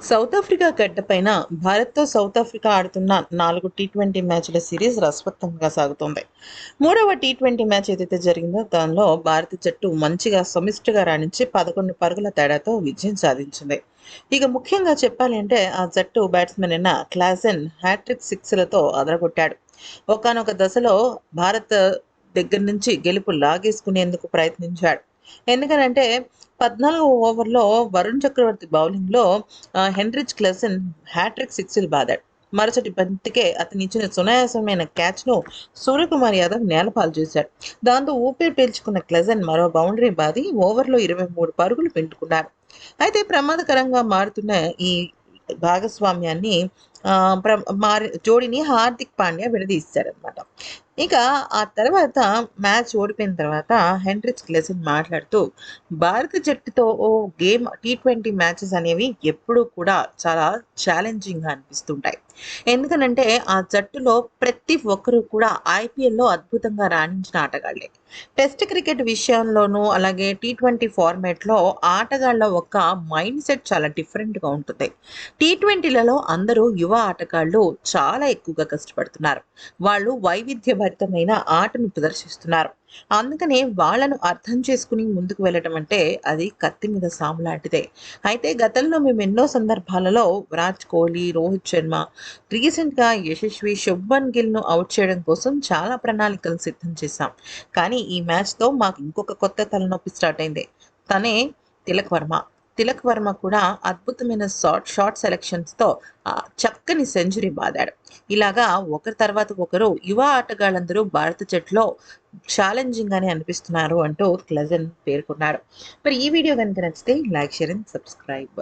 South Africa గడ్డపైన భారత్తో south Africa ఆడుతున్న నాలుగు టీ ట్వంటీ మ్యాచ్ల సిరీస్ రసవత్తంగా సాగుతోంది. మూడవ టీ ట్వంటీ మ్యాచ్ ఏదైతే జరిగిందో దానిలో భారత జట్టు మంచిగా సమిష్టిగా రాణించి పదకొండు పరుగుల తేడాతో విజయం సాధించింది. ఇక ముఖ్యంగా చెప్పాలి అంటే ఆ జట్టు బ్యాట్స్మెన్ అయిన క్లాసెన్ హ్యాట్రిక్ సిక్స్లతో అదరగొట్టాడు. ఒకనొక దశలో భారత్ దగ్గర నుంచి గెలుపు లాగేసుకునేందుకు ప్రయత్నించాడు. ఎందుకనంటే పద్నాలుగు ఓవర్లో వరుణ్ చక్రవర్తి బౌలింగ్లో హెన్రిచ్ క్లెసన్ హ్యాట్రిక్ సిక్స్లు బాదాడు. మరుసటి బంతికే అతని ఇచ్చిన సునాయాసమైన క్యాచ్ను సూర్యకుమార్ యాదవ్ నేలపాలు చేశాడు. దాంతో ఊపిరి పీల్చుకున్న క్లెజన్ మరో బౌండరీ బాది ఓవర్లో ఇరవై మూడు పరుగులు పిండుకున్నారు అయితే ప్రమాదకరంగా మారుతున్న ఈ భాగస్వామ్యాన్ని ప్ర మారి జోడిని హార్దిక్ పాండ్యా విడదీశారనమాట ఇక ఆ తర్వాత మ్యాచ్ ఓడిపోయిన తర్వాత హెన్రిచ్ క్లెసన్ మాట్లాడుతూ భారత జట్టుతో ఓ గేమ్ టీ ట్వంటీ మ్యాచెస్ అనేవి ఎప్పుడూ కూడా చాలా ఛాలెంజింగ్గా అనిపిస్తుంటాయి. ఎందుకనంటే ఆ జట్టులో ప్రతి ఒక్కరూ కూడా ఐపీఎల్లో అద్భుతంగా రాణించిన ఆటగాళ్ళే టెస్ట్ క్రికెట్ విషయంలోనూ అలాగే టీ ట్వంటీ ఫార్మాట్లో ఆటగాళ్ళ ఒక మైండ్ సెట్ చాలా డిఫరెంట్గా ఉంటుంది. టీ ట్వంటీలలో అందరూ యువ ఆటగాళ్ళు చాలా ఎక్కువగా కష్టపడుతున్నారు. వాళ్ళు వైవిధ్యభరితమైన ఆటను ప్రదర్శిస్తున్నారు. అందుకనే వాళ్ళను అర్థం చేసుకుని ముందుకు వెళ్ళటం అంటే అది కత్తి మీద సాము లాంటిదే. అయితే గతంలో మేము ఎన్నో సందర్భాలలో విరాట్ కోహ్లీ రోహిత్ శర్మ రీసెంట్గా యశస్వి శుభ్మన్ గిల్ను అవుట్ చేయడం కోసం చాలా ప్రణాళికలు సిద్ధం చేశాం. కానీ ఈ మ్యాచ్తో మాకు ఇంకొక కొత్త తలనొప్పి స్టార్ట్ అయింది. తనే తిలక్ వర్మ. తిలక్ వర్మ కూడా అద్భుతమైన షార్ట్ షార్ట్ సెలెక్షన్స్తో చక్కని సెంచరీ బాదాడు. ఇలాగా ఒకరి తర్వాత ఒకరు యువ ఆటగాళ్ళందరూ భారత జట్టులో ఛాలెంజింగ్ అని అనిపిస్తున్నారు అంటూ క్లజన్ పేర్కొన్నారు. మరి ఈ వీడియో కనుక నచ్చితే లైక్ షేర్ అండ్ సబ్స్క్రైబ్.